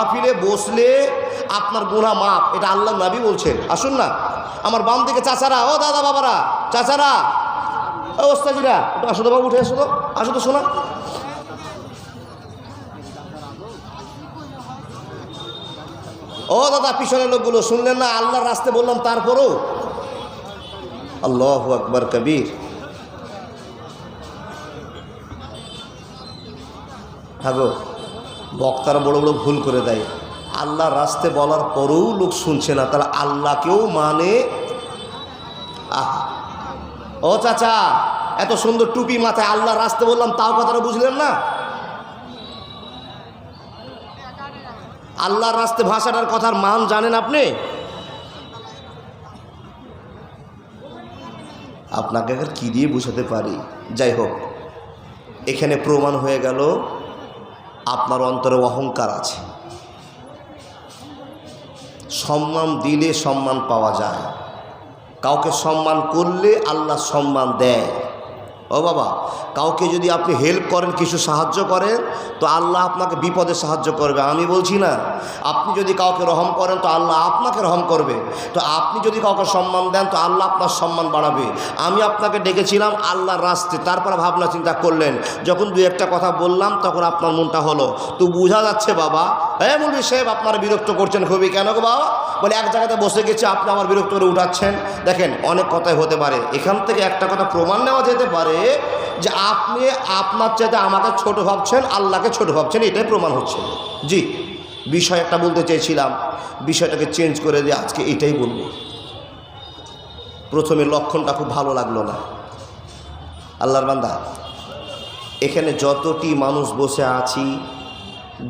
মাহফিলে বসলে আপনার গুণা মাপ এটা আল্লাহ নবী বলছেন। আসুন না। আমার বাম দিকে চাচারা, ও দাদা বাবারা, চাচারা ও ওস্তাজিরা একটু আসো তো বাবু, উঠে আসো তো আসো তো শোনা। ও দাদা, পিছনের লোকগুলো, শুনলেন না? আল্লাহর রাস্তে বললাম, তারপরও। আল্লাহ আকবর, কবির। হাগো বক্তারা বড় বড় ভুল করে দেয়। আল্লাহর রাস্তে বলার পরেও লোক শুনছে না। তাহলে আল্লাহকেও মানে? আহ। ও চাচা, এত সুন্দর টুপি মাথায় আল্লাহর রাস্তে বললাম, তাও কথাটা বুঝলেন না? আল্লাহর রাস্তে ভাষাটার কথার মান জানেন আপনি? আপনাকে কী দিয়ে বুঝাতে পারি? যাই হোক, এখানে প্রমাণ হয়ে গেল আপনার অন্তরে অহংকার আছে। সম্মান দিলে সম্মান পাওয়া যায়। কাউকে সম্মান করলে আল্লাহ সম্মান দেয়। ও বাবা, কাউকে যদি আপনি হেল্প করেন, কিছু সাহায্য করেন, তো আল্লাহ আপনাকে বিপদে সাহায্য করবে। আমি বলছি না, আপনি যদি কাউকে রহম করেন, তো আল্লাহ আপনাকে রহম করবে। তো আপনি যদি কাউকে সম্মান দেন, তো আল্লাহ আপনার সম্মান বাড়াবে। আমি আপনাকে ডেকেছিলাম আল্লাহর রাস্তে। তারপর ভাবনা চিন্তা করলেন। যখন দু একটা কথা বললাম, তখন আপনার মনটা হলো। তো বোঝা যাচ্ছে বাবা হ্যাঁ মুরবি সাহেব, আপনারা বিরক্ত করছেন খুবই। কেন গো বাবা? বলে, এক জায়গাতে বসে গেছে, আপনি আমার বিরক্ত করে উঠাচ্ছেন। দেখেন, অনেক কথাই হতে পারে। এখান থেকে একটা কথা প্রমাণ নেওয়া যেতে পারে যে আপনি আপনার চাইতে আমাকে ছোট ভাবছেন, আল্লাহকে ছোট ভাবছেন, এটাই প্রমাণ হচ্ছে। জি, বিষয় একটা বলতে চেয়েছিলাম। বিষয়টাকে চেঞ্জ করে দিয়ে আজকে এটাই বলব। প্রথমে লক্ষণটা খুব ভালো লাগল না। আল্লাহর বান্দা, এখানে যতটি মানুষ বসে আছি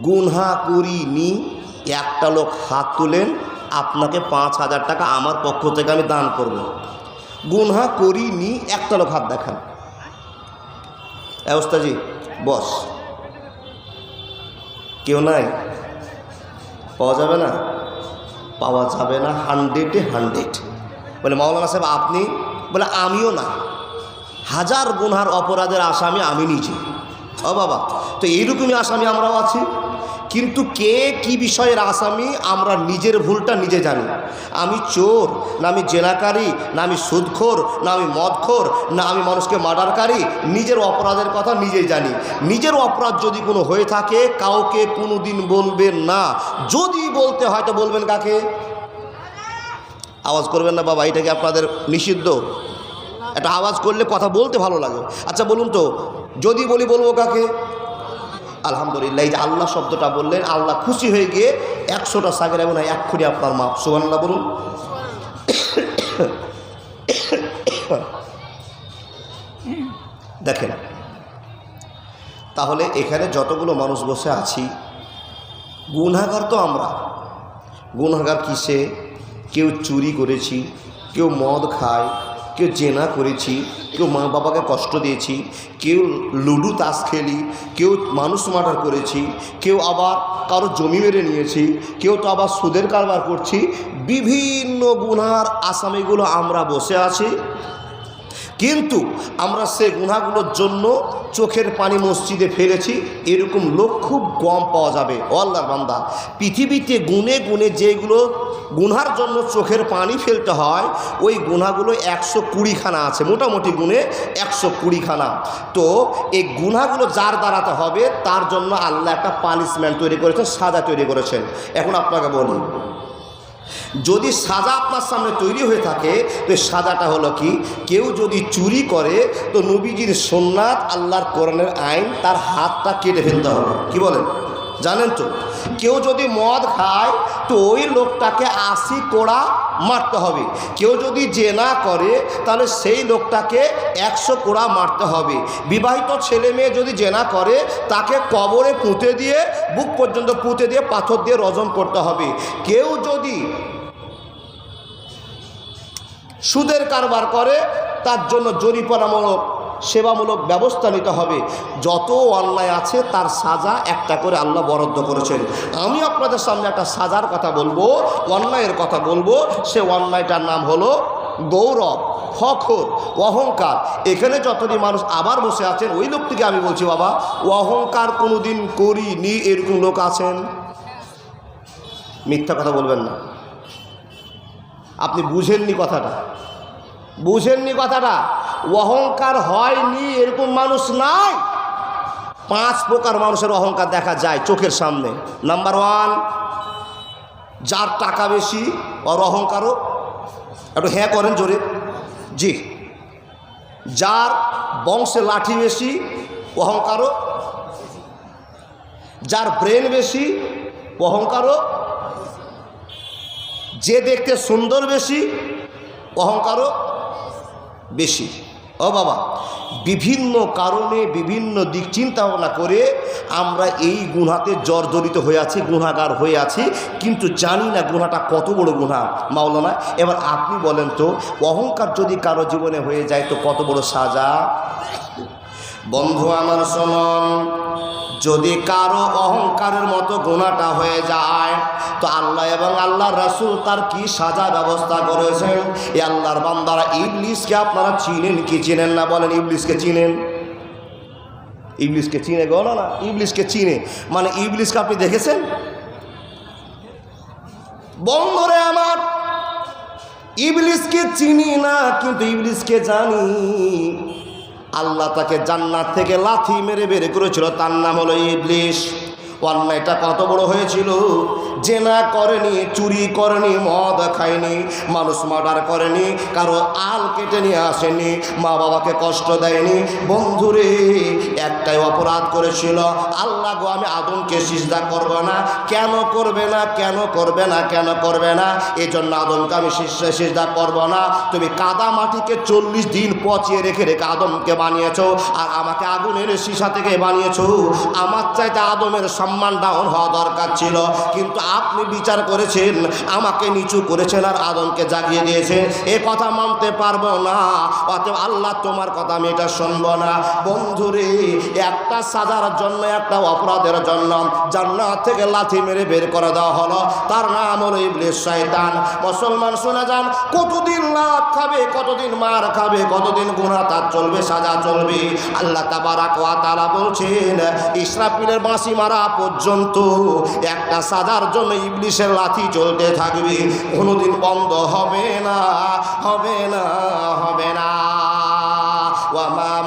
গুনহা করিনি একটা লোক হাত তুলেন, আপনাকে পাঁচ হাজার টাকা আমার পক্ষ থেকে আমি দান করব। গুনহা করিনি একটা লোক হাত দেখান। অবস্থাজি বস। কেউ নাই? পাওয়া যাবে না? পাওয়া যাবে না, হান্ড্রেডে হান্ড্রেড। বলে, মাওলানা সাহেব, আপনি? বলে, আমিও না। হাজার গুনহার অপরাধের আসামি আমি নিজে। ও বাবা, তো এইরকমই আসামি আমরাও আছি। কিন্তু কে কি বিষয়ের আসামি, আমরা নিজের ভুলটা নিজে জানি। আমি চোর, না আমি জেনাকারী না আমি সুদখোর, না আমি মদখোর, না আমি মানুষকে মার্ডারকারী, নিজের অপরাধের কথা নিজেই জানি। নিজের অপরাধ যদি কোনো হয়ে থাকে, কাউকে কোনো দিন বলবেন না। যদি বলতে হয় তো বলবেন কাকে? আওয়াজ করবেন না বাবা, এটা কি আপনাদের নিষিদ্ধ? একটা আওয়াজ করলে কথা বলতে ভালো লাগে। আচ্ছা বলুন তো, যদি বলি বলব কাকে? আলহামদুলিল্লাহ, এই যে আল্লাহ শব্দটা বললেন, আল্লাহ খুশি হয়ে গিয়ে একশোটা সাগের এমন এক্ষুনি আপনার মাপ। সুবান্লাহ বলুন। দেখেন, তাহলে এখানে যতগুলো মানুষ বসে আছি গুনাগার তো আমরা। গুনাগার কিসে? কেউ চুরি করেছি, কেউ মদ খায় কেউ জেনা করেছি, কেউ মা বাবাকে কষ্ট দিয়েছি, কেউ লুডু তাস খেলি, কেউ মানুষ মার্ডার করেছি, কেউ আবার কারও জমি মেরে নিয়েছি, কেউ তো আবার সুদের কারবার করছি, বিভিন্ন গুনার আসামিগুলো আমরা বসে আছি। কিন্তু আমরা সে গুনাগুলোর জন্য চোখের পানি মসজিদে ফেলেছি, এরকম লোক খুব কম পাওয়া যাবে। ও আল্লাহর বান্দা, পৃথিবীতে গুনে গুনে যেগুলো গুনার জন্য চোখের পানি ফেলতে হয়, ওই গুনাগুলো একশো কুড়িখানা আছে, মোটামুটি গুণে একশো কুড়িখানা। তো এই গুনাগুলো যার দাঁড়াতে হবে, তার জন্য আল্লাহ একটা পানিশমেন্ট তৈরি করেছেন, সাজা তৈরি করেছেন। এখন আপনাকে বলি যদি সাজা আপনার সামনে তৈরি হয়ে থাকে, তো সাজাটা হলো কি? কেউ যদি চুরি করে, তো নবীজির সোননাথ আল্লাহর কোরআনের আইন তার হাতটা কেটে ফেলতে হবে। কি বলেন? জানেন তো, কেউ যদি মদ খায় তো ওই লোকটাকে আশি কোড়া মারতে হবে। কেউ যদি জেনা করে, তাহলে সেই লোকটাকে একশো কোড়া মারতে হবে। বিবাহিত ছেলে মেয়ে যদি জেনা করে, তাকে কবরে পুঁতে দিয়ে, বুক পর্যন্ত পুঁতে দিয়ে পাথর দিয়ে রজন করতে হবে। কেউ যদি সুদের কারবার করে, তার জন্য জরিপানামূলক সেবামূলক ব্যবস্থা নিতে হবে। যত অন্যায় আছে, তার সাজা একটা করে আল্লাহ বরাদ্দ করেছেন। আমি আপনাদের সামনে একটা সাজার কথা বলব, অন্যায়ের কথা বলব। সে অন্যায়টার নাম হলো গৌরব, ফখর, অহংকার। এখানে যতদিন মানুষ আবার বসে আছেন, ওই লোকটিকে আমি বলছি, বাবা, অহংকার কোনো দিন করিনি, এরকম লোক আছেন। মিথ্যা কথা বলবেন না। আপনি বুঝেননি কথাটা। বুঝেননি কথাটা। অহংকার হয়নি, এরকম মানুষ নাই। পাঁচ প্রকার মানুষের অহংকার দেখা যায় চোখের সামনে। নাম্বার ওয়ান যার টাকা বেশি, ওর অহংকারও। একটু হ্যাঁ করেন জোরে। জি, যার বংশে লাঠি বেশি, অহংকারও। যার ব্রেন বেশি, অহংকারও। যে দেখতে সুন্দর বেশি, অহংকারও বেশি। ও বাবা, বিভিন্ন কারণে বিভিন্ন দিক চিন্তা ভাবনা করে আমরা এই গুহাতে জর্জরিত হয়ে আছি গুণাগার হয়ে আছি, কিন্তু জানি না গুহাটা কত বড় গুণা মাওলানা, এবার আপনি বলেন তো, অহংকার যদি কারও জীবনে হয়ে যায় তো কত বড় সাজা? বন্ধু আমার শোনন যদি কারও অহংকারের মতো গুণাটা হয়ে যায়, তো আল্লাহ এবং আল্লাহ রাসূল তার কি সাজা ব্যবস্থা করেছেন? এই আল্লাহর বান্দারা ইবলিসকে আপনারা চিনেন কি চিনেন না? বলেন, ইবলিসকে চিনেন? ইবলিসকে চিনে গো? না, ইবলিসকে চিনে। মানে ইবলিসকে আপনি দেখেছেন? বন্ধরে আমার, ইবলিসকে চিনি না, কিন্তু ইবলিসকে জানি। আল্লাহ তাকে জান্নাত থেকে লাথি মেরে বের করেছিল, তার নাম হলো ইবলিশ অন্যায়টা কত বড় হয়েছিল? জেনা করেনি, চুরি করেনি, মদ খায়নি, মানুষ মার্ডার করেনি, কারও আল কেটে নিয়ে আসেনি, মা বাবাকে কষ্ট দেয়নি। বন্ধুরে, একটাই অপরাধ করেছিল, আল্লাহ গো, আমি আদমকে সিজদা করব না। কেন করবে না, কেন করবে না, কেন করবে না? এই জন্য আদমকে আমি সিজদা করব না। তুমি কাদা মাটিকে চল্লিশ দিন পচিয়ে রেখে রেখে আদমকে বানিয়েছ, আর আমাকে আগুনের সীসা থেকে বানিয়েছো। আমার চাইতে আদমের সম্মান ডাউন হওয়া দরকার ছিল, কিন্তু আপনি বিচার করেছেন, আমাকে নিচু করেছেন আর আদমকে জাগিয়ে দিয়েছেন। এ কথা মানতে পারব না, অতএব আল্লাহ তোমার কথা আমি এটা শুনব না। বন্ধুরে, একটা সাজার জন্য, একটা অপরাধের জন্য জান্নাত থেকে লাথি মেরে বের করে দেওয়া হলো। তার নাম হলো ইবলিস শয়তান। মুসলমান, শুনে যান, কতদিন লাভ খাবে, কতদিন মার খাবে, কতদিন গুণা তার চলবে, সাজা চলবে। আল্লাহ তাবারাক ওয়া তাআলা বলছেন, ইসরাফিলের বাঁশি মারা পর্যন্ত একটা সাজার জন্য ইবলিশের লাথি চলতে থাকবে। কোনোদিন বন্ধ হবে না হবে না হবে না।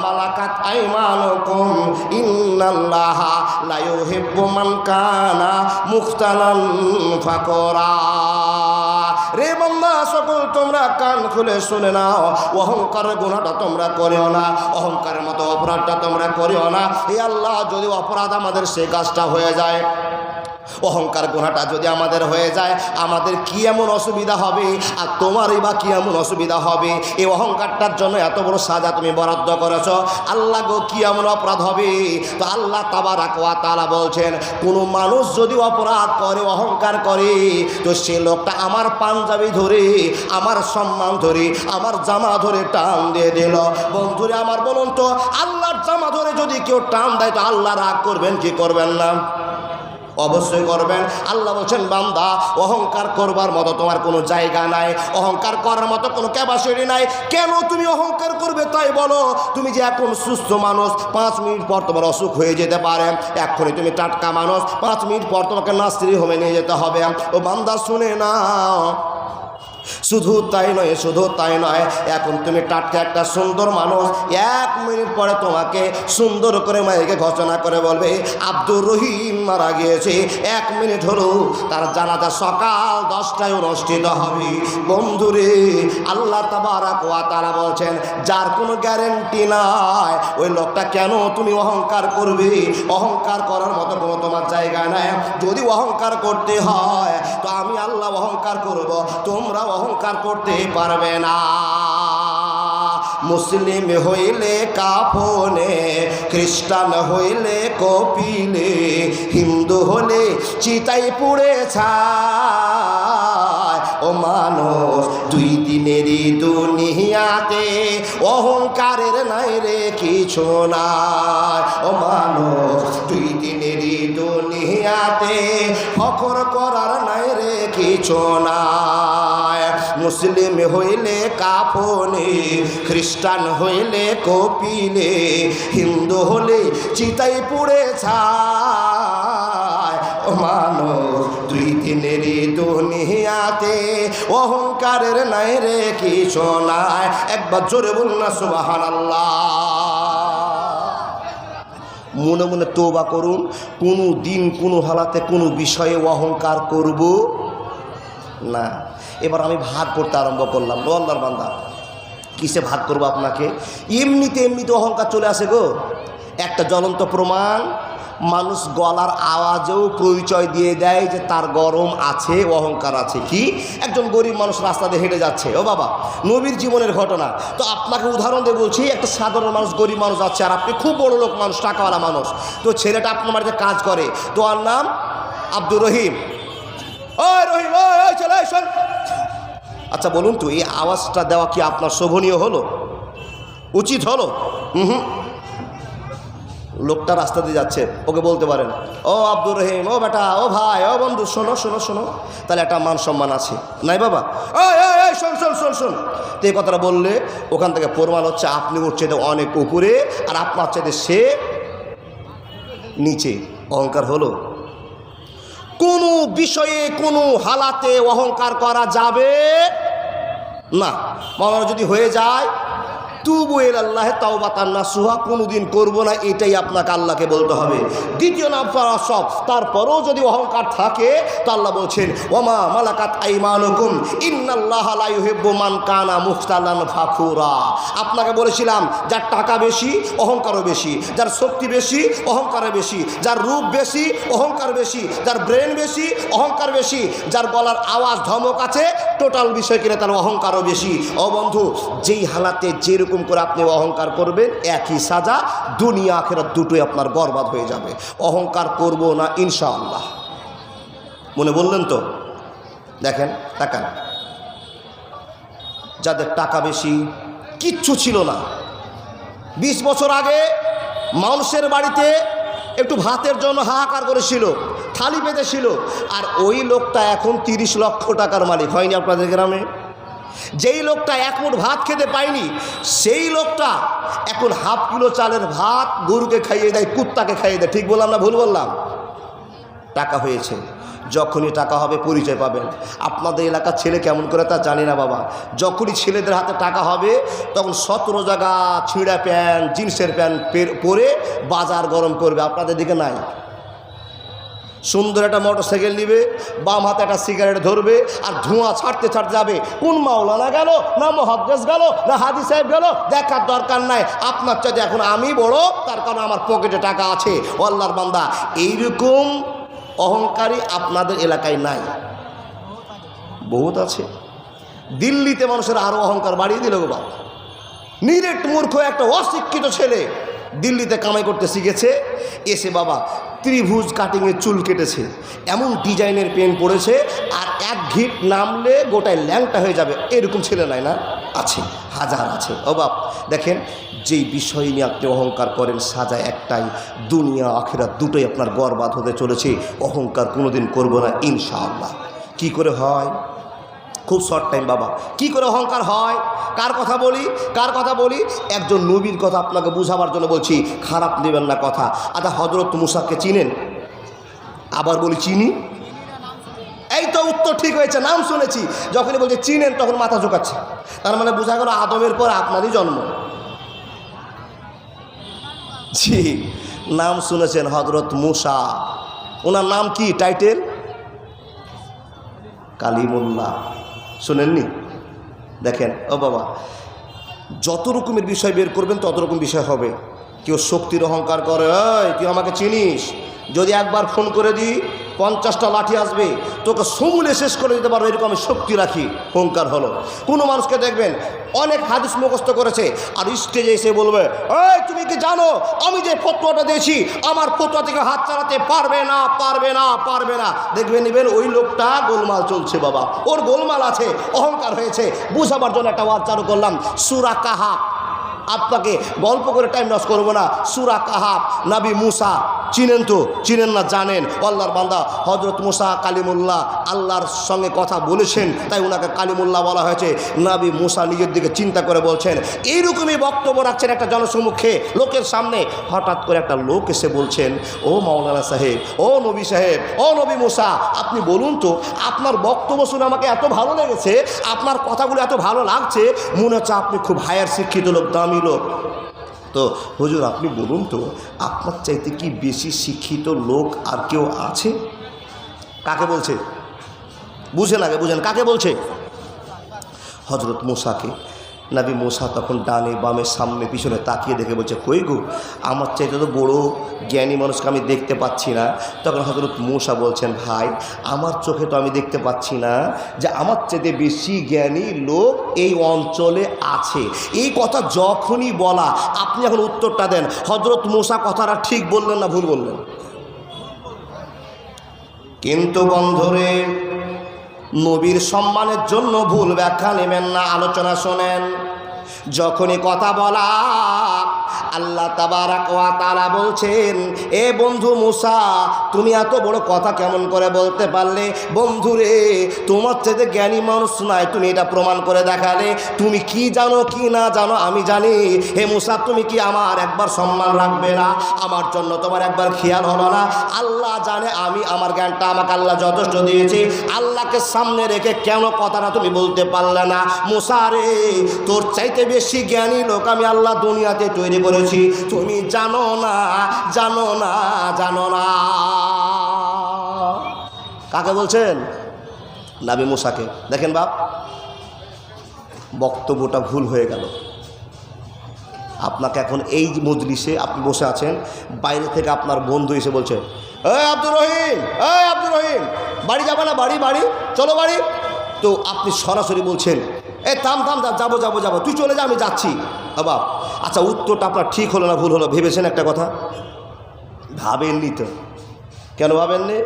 মালাকাত কানা রে সকল তোমরা কান অহংকারের গুণাটা তোমরা করিও না, অহংকারের মতো অপরাধটা তোমরা করিও না। এই আল্লাহ, যদি অপরাধ আমাদের সে কাজটা হয়ে যায় অহংকার গুণাটা যদি আমাদের হয়ে যায়, আমাদের কি এমন অসুবিধা হবে? আর তোমারই বা কি এমন অসুবিধা হবে? এই অহংকারটার জন্য এত বড় সাজা তুমি বরাদ্দ করেছ। আল্লাহ গো, কি এমন অপরাধ হবে? তো আল্লাহ তাবার আকোয়া তারা বলছেন, কোনো মানুষ যদি অপরাধ করে, অহংকার করে, তো সে লোকটা আমার পাঞ্জাবি ধরে, আমার সম্মান ধরে, আমার জামা ধরে টান দিয়ে দিল। বন্ধুরে আমার বলুন তো, আল্লাহর জামা ধরে যদি কেউ টান দেয়, তো আল্লাহ রাগ করবেন, কি করবেন না? অবশ্যই করবেন। আল্লাহ বলছেন, বান্দা, অহংকার করবার মতো তোমার কোনো জায়গা নাই। অহংকার করার মতো কোনো ক্যাপাসিটি নাই। কেন তুমি অহংকার করবে তাই বলো। তুমি যে এখন সুস্থ মানুষ, পাঁচ মিনিট পর তোমার অসুখ হয়ে যেতে পারে। এক্ষুনি তুমি টাটকা মানুষ, পাঁচ মিনিট পর তোমাকে নাস্ত্রী হোমে নিয়ে যেতে হবে। ও বান্দা, শুনে নাও। শুধু তাই নয়, শুধু তাই নয়, এখন তুমি টাটকা একটা সুন্দর মানুষ, এক মিনিট পরে তোমাকে সুন্দর করে মাইকে ঘোষণা করে বলবে, আব্দুর রহিম মারা গিয়েছে। এক মিনিট হলো তার জানাজা সকাল দশটায় অনুষ্ঠিত হবে। বন্ধুরে, আল্লাহ তাবারাক ওয়া তারা বলছেন, যার কোনো গ্যারেন্টি নাই, ওই লোকটা কেন তুমি অহংকার করবে? অহংকার করার মতো কোনো তোমার জায়গা নাই। যদি অহংকার করতে হয়, তো আমি আল্লাহ অহংকার করব তোমরা অহংকার করতে পারবে না। মুসলিম হইলে কাফনে, খ্রিস্টান হইলে কপিলে, হিন্দু হলে চিতাই পুড়ে ছায়। ও মানুষ, দুই দিনেরই দুনিয়াতে অহংকারের নাই রে কিছু নাই। ও মানুষ, দুই দিনেরই দুনিয়াতে ফখর করার নাই কিছু নাই মুসলিম হইলে কাফনে, খ্রিস্টান হইলে কপিলে, হিন্দু হলে চিতাই পুড়ে ছায়। মানুষ দুই দিনের দুনিয়াতে অহংকারের নাই রে কি শোনায় একবার জোরে বলুন না সুবাহান মনে মনে তোবা করুন, কোনো দিন, কোনো হালাতে কোনো বিষয়ে অহংকার করব না। এবার আমি ভাগ করতে আরম্ভ করলাম। লো আল্লাহর বান্দা, কিসে ভাগ করব আপনাকে? এমনিতে এমনিতে অহংকার চলে আসে গো। একটা জ্বলন্ত প্রমাণ, মানুষ গলার আওয়াজেও পরিচয় দিয়ে দেয় যে তার গরম আছে, অহংকার আছে। কি? একজন গরিব মানুষ রাস্তা দিয়ে হেঁটে যাচ্ছে। ও বাবা, নবীর জীবনের ঘটনা। তো আপনাকে উদাহরণ দিয়ে বলছি, একটা সাধারণ মানুষ, গরিব মানুষ আছে আর আপনি খুব বড় লোক মানুষ, টাকাওয়ালা মানুষ। তো ছেলেটা আপনার বাড়িতে কাজ করে। তো আর নাম আব্দুর রহিম। রহিম শোন। আচ্ছা বলুন তো, এই আওয়াজটা দেওয়া কি আপনার শোভনীয় হলো? উচিত হলো? হুম। লোকটা রাস্তা দিয়ে যাচ্ছে, ওকে বলতে পারেন। ও আব্দুর রহিম, ও বেটা, ও ভাই, ও বন্ধু, শোনো শোনো শোনো। তাহলে একটা মান সম্মান আছে। নাই বাবা? শোন শোন শোন শোন। তো এই কথাটা বললে, ওখান থেকে প্রমাণ হচ্ছে আপনি চাইতে অনেক উপরে, আর আপনার চাইতে সে নিচে। অহংকার হলো? কোনো বিষয়ে কোনো হালাতে অহংকার করা যাবে না। মামলা যদি হয়ে যায় তুবু এল আল্লাহ তাওবাতান নাসুহা কোনোদিন করব না, এটাই আপনাকে আল্লাহকে বলতে হবে। দ্বিতীয় নাম্বার সব তারপরেও যদি অহংকার থাকে, তো আল্লাহ বলছেন, ওমা মালাকাত আইমানুকুম, ইন্নাল্লাহ লা ইউহিব্বু মান কানা মুখতালান ফাখুরা আপনাকে বলেছিলাম, যার টাকা বেশি, অহংকারও বেশি, যার শক্তি বেশি, অহংকারও বেশি, যার রূপ বেশি, অহংকার বেশি, যার ব্রেন বেশি, অহংকার বেশি, যার গলার আওয়াজ ধমক আছে, টোটাল বিষয় কিনা তার অহংকারও বেশি। ও বন্ধু, যেই হালাতে যেরকম করে আপনি অহংকার করবেন, একই সাজা দুনিয়া আখেরাত দুটোই আপনার বরবাদ হয়ে যাবে। অহংকার করব না, ইনশাআল্লাহ। মনে বললেন তো? দেখেন, তাকান। যাদের টাকা বেশি, কিচ্ছু ছিল না। বিশ বছর আগে মানুষের বাড়িতে একটু ভাতের জন্য হাহাকার করেছিল, থালি পেতেছিল আর ওই লোকটা এখন তিরিশ লক্ষ টাকার মালিক। হয়নি আপনাদের গ্রামে? যেই লোকটা এক মুঠ ভাত খেতে পায়নি, সেই লোকটা এখন হাফ কিলো চালের ভাত গরুকে খাইয়ে দেয়, কুত্তাকে খাইয়ে দেয়। ঠিক বললাম না ভুল বললাম? টাকা হয়েছে। যখনই টাকা হবে পরিচয় পাবেন। আপনাদের এলাকার ছেলে কেমন করে তা জানি না বাবা। যখনই ছেলেদের হাতে টাকা হবে, তখন সতেরো জায়গা ছিঁড়া প্যান্ট, জিন্সের প্যান্ট পরে বাজার গরম করবে। আপনাদের দিকে নাই। সুন্দর একটা মোটর সাইকেল নিবে, বাম হাতে একটা সিগারেট ধরবে, আর ধোঁয়া ছাড়তে ছাড়তে যাবে। কোন মাওলানা গেল, না মহাদ্দেশ গেল, না হাদি সাহেব গেল, দেখার দরকার নাই। আপনার চাইতে এখন আমি বড়, তার কারণে আমার পকেটে টাকা আছে। ও আল্লাহর বান্দা, এইরকম অহংকারী আপনাদের এলাকায় নাই। বহুত আছে। দিল্লিতে মানুষের আরও অহংকার বাড়িয়ে দিল গো বাবা। নিরেট মূর্খ একটা অশিক্ষিত ছেলে দিল্লিতে কামাই করতে শিখেছে। এসে বাবা ত্রিভুজ কাটিংয়ে চুল কেটেছে। এমন ডিজাইনের পেন পড়েছে, আর এক ঘিট নামলে গোটায় ল্যাংটা হয়ে যাবে। এরকম ছেলে নাই না? আছে, হাজার আছে। বাপ, দেখেন, যেই বিষয় নিয়ে আপনি অহংকার করেন, সাজা একটাই, দুনিয়া আখেরা দুটোই আপনার গর্বাদ হতে চলেছে। অহংকার কোনোদিন করব না, ইনশাআল্লাহ। কি করে হয়? খুব শর্ট টাইম বাবা। কি করে অহংকার হয়? কার কথা বলি? কার কথা বলি? একজন নবীর কথা আপনাকে বুঝাবার জন্য বলছি, খারাপ নেবেন না কথা। আচ্ছা হজরত মুসাকে চিনেন? আবার বলি, চিনি? এই তো উত্তর ঠিক হয়েছে, নাম শুনেছি। যখনই বলছে, চিনেন, তখন মাথা ঝোকাচ্ছে। তার মানে বোঝা গেল আদমের পর আপনারই জন্ম। জি, নাম শুনেছেন হজরত মুসা। ওনার নাম কি? টাইটেল কালিমুল্লাহ। শোনেননি? দেখেন, ও বাবা, যত রকমের বিষয় বের করবেন, তত রকম বিষয় হবে। কেউ শক্তির অহংকার করে তুই আমাকে চিনিস? যদি একবার ফোন করে দিই, পঞ্চাশটা লাঠি আসবে, তোকে সমূলে শেষ করে দিতে পারব, এরকম আমি শক্তি রাখি অহংকার হলো। কোনো মানুষকে দেখবেন, অনেক হাদিস মুখস্থ করেছে, আর স্টেজে এসে বলবে, এই, তুমি কি জানো, আমি যে ফতোয়াটা দিয়েছি, আমার ফতোয়া থেকে হাত চালাতে পারবে না পারবে না পারবে না। দেখবে নেবেন ওই লোকটা গোলমাল চলছে বাবা। ওর গোলমাল আছে, অহংকার হয়েছে। বুঝাবার জন্য একটা ওয়াজ চালু করলাম, সুরা কাহা আপনাকে গল্প করে টাইম নষ্ট করব না। সুরা কাহাব নাবি মুসা, চিনেন তো? চিনেন না, জানেন। আল্লাহর বান্দা হজরত মুসা কালিমুল্লাহ আল্লাহর সঙ্গে কথা বলেছেন, তাই ওনাকে কালিমুল্লাহ বলা হয়েছে। নাবি মুসা নিজের দিকে চিন্তা করে বলছেন, এইরকমই বক্তব্য রাখছেন একটা জনসমুখে লোকের সামনে। হঠাৎ করে একটা লোক এসে বলছেন, ও মাওলানা সাহেব, ও নবী সাহেব, ও নবী মুসা, আপনি বলুন তো, আপনার বক্তব্য শুনে আমাকে এত ভালো লেগেছে, আপনার কথাগুলো এত ভালো লাগছে, মনে হচ্ছে আপনি খুব হায়ার শিক্ষিত লোক, দামি লোক তো হুজুর, আপনি বলুন তো, আপনার চাইতে কি বেশি শিক্ষিত লোক আর কেউ আছে? কাকে বলছে? বুঝে লাগে বুঝেন কাকে বলছে? হজরত মোসাকে। নাবি মোসা তখন ডানে বামে সামনে পিছনে তাকিয়ে দেখে বলছে, কই গো? আমার চাইতে তো বড় জ্ঞানী মানুষকে আমি দেখতে পাচ্ছি না। তখন হজরত মোসা বলছেন, ভাই, আমার চোখে তো আমি দেখতে পাচ্ছি না যে আমার চাইতে বেশি জ্ঞানী লোক এই অঞ্চলে আছে। এই কথা যখনই বলা, আপনি এখন উত্তরটা দেন। হজরত মোসা কথাটা ঠিক বললেন না ভুল বললেন? কিন্তু বন্ধুরে নবীর সম্মানের জন্য ভুল ব্যাখ্যা নেবেন না আলোচনা শোনেন। যখনই কথা বলা আল্লাহ তাবারাক ওয়া বলছেন, এ বন্ধু মুসা, তুমি এত বড় কথা কেমন করে বলতে পারলে? বন্ধু রে তোমার চেয়ে জ্ঞানী মানুষ নাই, তুমি এটা প্রমাণ করে দেখালে। তুমি কি জানো, কি না জানো, আমি জানি। হে মুসা, তুমি কি আমার একবার সম্মান রাখবে না? আমার জন্য তোমার একবার খেয়াল হলো না? আল্লাহ জানে আমি আমার জ্ঞানটা আমাকে আল্লাহ যথেষ্ট দিয়েছি। আল্লাহকে সামনে রেখে কেন কথাটা তুমি বলতে পারলে না? মুসা রে, তোর চাইতে বেশি জ্ঞানী লোক আমি আল্লাহ দুনিয়াতে তৈরি করেছি তুমি জানো না জানো না জানো না। কাকে বলছেন? নাবি মুসাকে। দেখেন বাপ, বক্তব্যটা ভুল হয়ে গেল। আপনাকে এখন এই মজলিসে আপনি বসে আছেন, বাইরে থেকে আপনার বন্ধু এসে বলছে, এই আব্দুর রহিম, এই আব্দুর রহিম, বাড়ি যাবে না? বাড়ি বাড়ি, চলো বাড়ি। তো আপনি সরাসরি বলছেন, এ থাম থাম, যাব যাব যাব, তুই চলে যা, আমি যাচ্ছি। বাবা আচ্ছা উত্তরটা আপনার ঠিক হলো না ভুল হলো? ভেবেছেন একটা কথা? ভাবেননি তো। কেন ভাবেননি?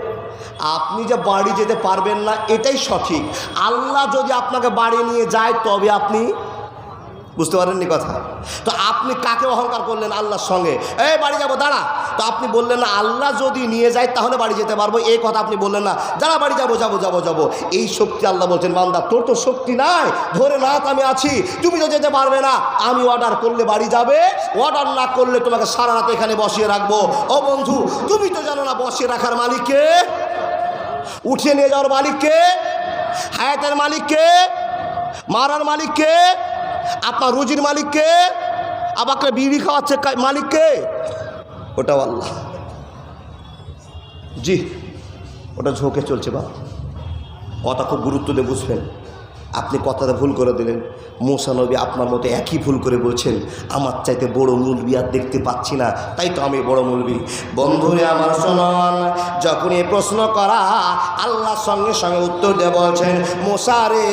আপনি যে বাড়ি যেতে পারবেন না, এটাই সঠিক। আল্লাহ যদি আপনাকে বাড়ি নিয়ে যায়, তবে আপনি বুঝতে পারেননি কথা? তো আপনি কাকে অহংকার করলেন আল্লাহর সঙ্গে? এই বাড়ি যাব, দাঁড়া। তো আপনি বললেন না, আল্লাহ যদি নিয়ে যায় তাহলে বাড়ি যেতে পারব। এই কথা আপনি বললেন না। যারা বাড়ি যাব যাব যাব যাব। এই শক্তি আল্লাহ বলছেন, বান্দা, তোর তো শক্তি নাই। ধরে না আমি আছি। তুমি তো যেতে পারবে না। আমি অর্ডার করলে বাড়ি যাবে। অর্ডার না করলে তোমাকে সারা রাত এখানে বসিয়ে রাখব। ও বন্ধু, তুমি তো জানো না বসিয়ে রাখার মালিককে? উঠিয়ে নিয়ে যাওয়ার মালিককে? হায়াতের মালিককে? মারার মালিককে? আপনার রুজির মালিককে আমাকে বিড়ি খাওয়াচ্ছে মালিককে। ওটাও আল্লাহ। জি, ওটা ঝোঁকে চলছে বা কথা খুব গুরুত্ব দিয়ে বুঝবেন। আপনি কথাটা ভুল করে দিলেন। মোসা নবী আপনার মতো একই ভুল করে বলছেন, আমার চাইতে বড় মুলবি আর দেখতে পাচ্ছি না। তাই তো আমি বড় মুলবি। বন্ধুরে আমার শোনন, যখন এই প্রশ্ন করা আল্লাহর সঙ্গে সঙ্গে উত্তর দিয়ে বলছেন, মোসা রে,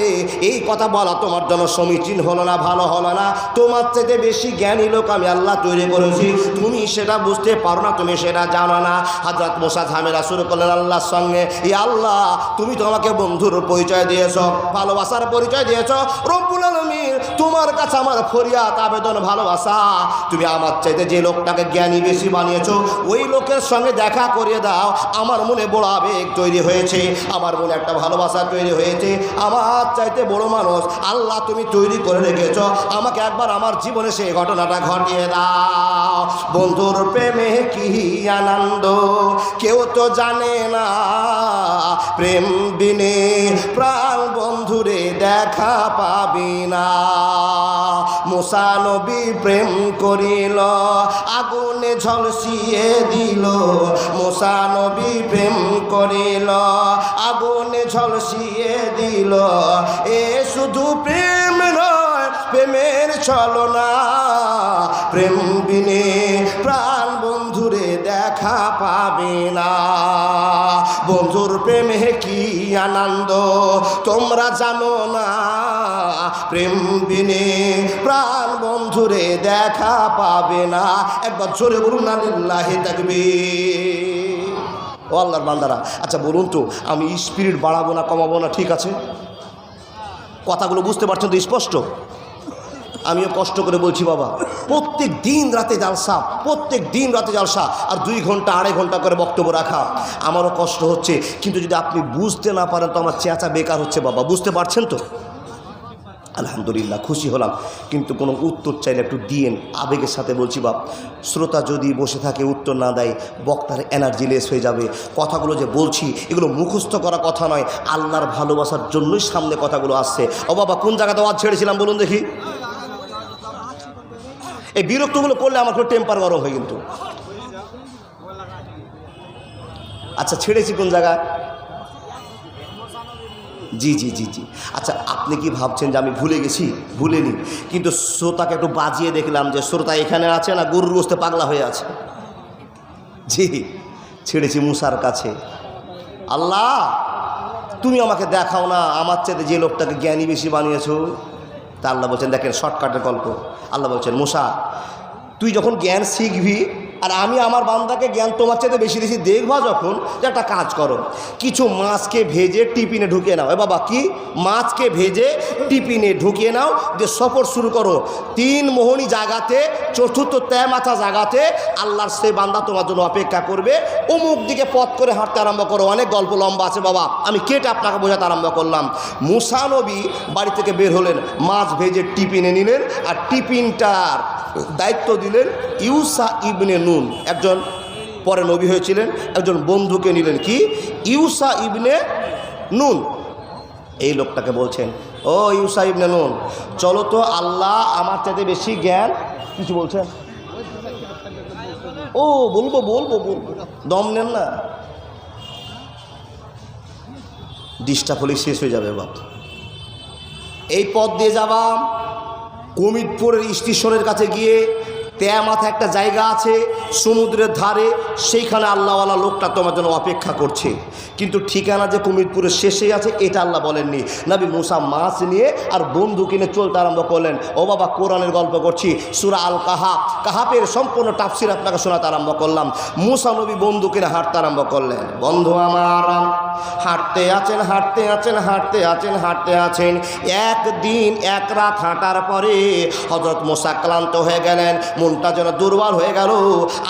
এই কথা বলা তোমার জন্য সমীচীন হলো না, ভালো হলো না। তোমার চাইতে বেশি জ্ঞানী লোক আমি আল্লাহ তৈরি করেছি। তুমি সেটা বুঝতে পারো না, তুমি সেটা জানো না। হাজরত মোসা ঝামেলা শুরু করলেন আল্লাহর সঙ্গে ই আল্লাহ, তুমি তো আমাকে বন্ধুর পরিচয় দিয়েছ। ভালোবাসার পরিচয় দিয়েছ। রব্বুল আলমীর তোমার কাছে আমার ফরিয়াত আবেদন, ভালোবাসা। তুমি আমার চাইতে যে লোকটাকে জ্ঞানী বেশি বানিয়েছ, ওই লোকের সঙ্গে দেখা করিয়ে দাও। আমার মনে বড় আবেগ তৈরি হয়েছে, আমার মনে একটা ভালোবাসা তৈরি হয়েছে। আমার চাইতে বড় মানুষ, আল্লাহ তুমি তৈরি করে রেখেছ। আমাকে একবার আমার জীবনে সেই ঘটনাটা ঘটিয়ে দাও। বন্ধুর প্রেমে কি আনন্দ, কেউ তো জানে না। প্রেম বিনে প্রাণ বন্ধুরে দেখা পাবি না। মুসানবী প্রেম করিল, আগুনে ঝলসিয়ে দিল। মুসানবী প্রেম করিল, আগুনে ঝলসিয়ে দিল। এ শুধু প্রেম নয়, প্রেমের ছলনা। প্রেম বিনে প্রাণ বন্ধুরে দেখা পাবে না। বন্ধুর প্রেমে কি আনন্দ, তোমরা জানো না। প্রেম বিনে প্রাণ বন্ধুরে দেখা পাবে না। একবার জোরে বলুন, আলিল্লাহে থাকবে ও আল্লাহর বান্দারা আচ্ছা বলুন তো, আমি স্পিরিট বাড়াবো না, কমাবো না, ঠিক আছে? কথাগুলো বুঝতে পারছেন তো স্পষ্ট? আমিও কষ্ট করে বলছি, বাবা, প্রত্যেক দিন রাতে জালসা, প্রত্যেক দিন রাতে জালসা, আর দুই ঘণ্টা, আড়াই ঘণ্টা করে বক্তব্য রাখা। আমারও কষ্ট হচ্ছে, কিন্তু যদি আপনি বুঝতে না পারেন, তো আমার চেঁচা বেকার হচ্ছে, বাবা, বুঝতে পারছেন তো? আলহামদুলিল্লাহ, খুশি হলাম, কিন্তু কোনো উত্তর চাইলে একটু দিয়েন। আবেগের সাথে বলছি, বাপ, শ্রোতা যদি বসে থাকে, উত্তর না দেয়, বক্তার এনার্জি লেস হয়ে যাবে। কথাগুলো যে বলছি, এগুলো মুখস্থ করা কথা নয়, আল্লাহর ভালোবাসার জন্যই সামনে কথাগুলো আসছে। ও বাবা, কোন জায়গাতে আওয়াজ ছেড়েছিলাম, বলুন দেখি। এই বিরক্তগুলো করলে আমার খুব টেম্পার গরম হয় কিন্তু। আচ্ছা ছেড়েছি কোন জায়গায়? জি জি জি জি। আচ্ছা আপনি কি ভাবছেন যে আমি ভুলে গেছি? ভুলিনি। কিন্তু শ্রোতাকে একটু বাজিয়ে দেখলাম যে শ্রোতা এখানে আছে না, গরুর বসতে পাগলা হয়ে আছে। জি, ছেড়েছি মুসার কাছে। আল্লাহ, তুমি আমাকে দেখাও না, আমার চেয়ে যে লোকটাকে জ্ঞানী বেশি বানিয়েছো। তা আল্লাহ বলছেন দেখেন শর্টকাটের গল্প। আল্লাহ বলছেন মুসা তুই যখন জ্ঞান শিখবি আর আমি আমার বান্দাকে জ্ঞান তোমার চাইতে বেশি বেশি দেখবা যখন যে একটা কাজ করো। কিছু মাছকে ভেজে টিফিনে ঢুকিয়ে নাও। এ বাবা, কি? মাছকে ভেজে টিফিনে ঢুকিয়ে নাও। যে সফর শুরু করো। তিন মোহনী জায়গাতে, চতুর্থ ত্যায় মাথা জায়গাতে আল্লাহর সে বান্দা তোমার জন্য অপেক্ষা করবে। অমুক দিকে পথ করে হাঁটতে আরম্ভ করো। অনেক গল্প লম্বা আছে বাবা। আমি কেটে আপনাকে বোঝাতে আরম্ভ করলাম। মুসানবী বাড়ি থেকে বের হলেন। মাছ ভেজে টিফিনে নিলেন। আর টিফিনটার দায়িত্ব দিলেন ইউসা ইবনে নুন একজন পরে নবী হয়েছিলেন, একজন বন্ধুকে নিলেন কি? ইউসা ইবনে নুন। এই লোকটাকে বলছেন, ও ইউসা ইবনে নুন, চলো তো আল্লাহ আমার চাইতে বেশি জ্ঞান কিছু বলছেন? ও, বলব বলব বলব। দম নেন না। ডিস্টার্ব হলে শেষ হয়ে যাবে বাপ এই পথ দিয়ে যাবা কমিটপুরের স্টেশনের কাছে গিয়ে তেয়া মাথা একটা জায়গা আছে, সমুদ্রের ধারে, সেইখানে আল্লাহওয়ালা লোকটা তোমার জন্য অপেক্ষা করছে। কিন্তু ঠিকানা যে কুমিরপুরের শেষে আছে, এটা আল্লাহ বলেননি। নবী মুসা মাছ নিয়ে আর বন্ধু কিনে চলতে আরম্ভ করলেন। ও বাবা, কোরআনের গল্প করছি, সুরা আল কাহাব কাহাপের সম্পূর্ণ তাফসির আপনাকে শোনাতে আরম্ভ করলাম। মুসা নবী বন্ধু কিনে হাঁটতে আরম্ভ করলেন। বন্ধু আমার, হাঁটতে আছেন হাঁটতে আছেন হাঁটতে আছেন হাঁটতে আছেন। একদিন, এক রাত হাঁটার পরে হজরত মোসা ক্লান্ত হয়ে গেলেন। মনটা যেন দুর্বল হয়ে গেল।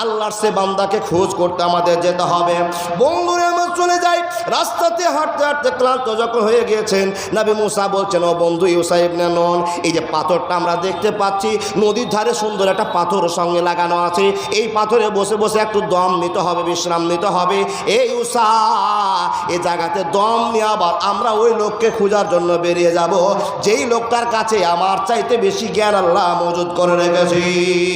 আল্লাহর সে বান্দাকে খোঁজ করতে আমাদের যেতে হবে। বন্ধুরে, আমার চলে যাই। রাস্তাতে হাঁটতে হাঁটতে ক্লান্ত যখন হয়ে গিয়েছেন, নাবি মুসা বলছেন, ও বন্ধু ইউসাইব নন, এই যে পাথরটা আমরা দেখতে পাচ্ছি, নদীর ধারে সুন্দর একটা পাথর সঙ্গে লাগানো আছে। এই পাথরে বসে বসে একটু দম নিতে হবে, বিশ্রাম নিতে হবে। এই উষা এ জায়গাতে দম নিয়ে আবার আমরা ওই লোককে খোঁজার জন্য বেরিয়ে যাব। যেই লোকটার কাছে আমার চাইতে বেশি জ্ঞান আল্লাহ মজুদ করে রেখেছি।